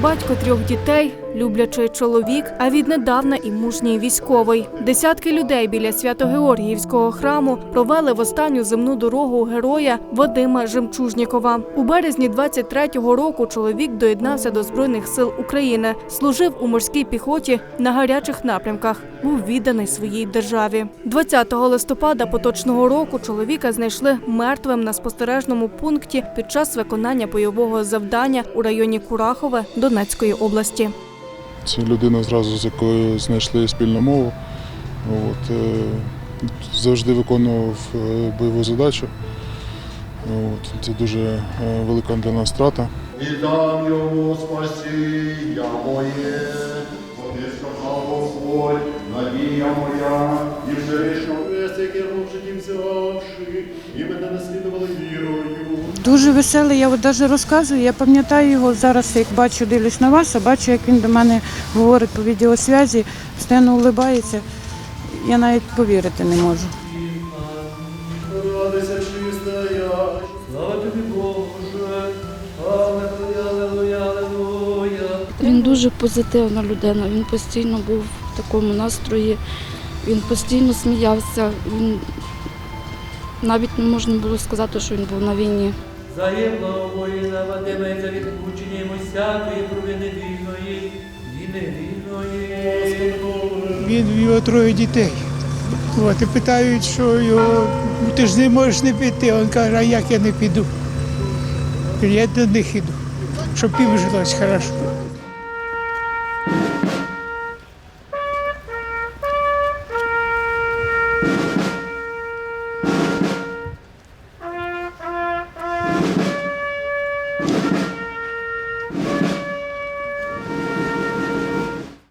Батько трьох дітей, люблячий чоловік, а віднедавна і мужній військовий. Десятки людей біля Свято-Георгіївського храму провели в останню земну дорогу героя Вадима Жемчужнікова. У березні 23-го року чоловік доєднався до збройних сил України, служив у морській піхоті на гарячих напрямках. Був відданий своїй державі. 20 листопада поточного року чоловіка знайшли мертвим на спостережному пункті під час виконання бойового завдання у районі Курахове Донецької області. Це людина зразу з якою знайшли спільну мову. От, е, завжди виконував е, бойову задачу. От, це дуже е, велика для нас втрата. І дам йому спасіння моє, бо не сказав Господь, надія моя, і яке був житті взявши, і мене наслідували вірою. Дуже веселий, я от навіть розказую, я пам'ятаю його зараз, як бачу, дивлюсь на вас, а бачу, як він до мене говорить по відеосвязі, постійно улибається. Я навіть повірити не можу. Слава тобі, Боже! Він дуже позитивна людина. Він постійно був в такому настрої. Він постійно сміявся. Він навіть не можна було сказати, що він був на війні. Заємно воїна Вадиметься від мучення йому всякої провини вільної і невільної. Він в його троє дітей. От, і питають, що його, «Ну, ти ж не можеш не піти. Він каже, а як я не піду? Я до них іду, щоб їм жилось хорошо.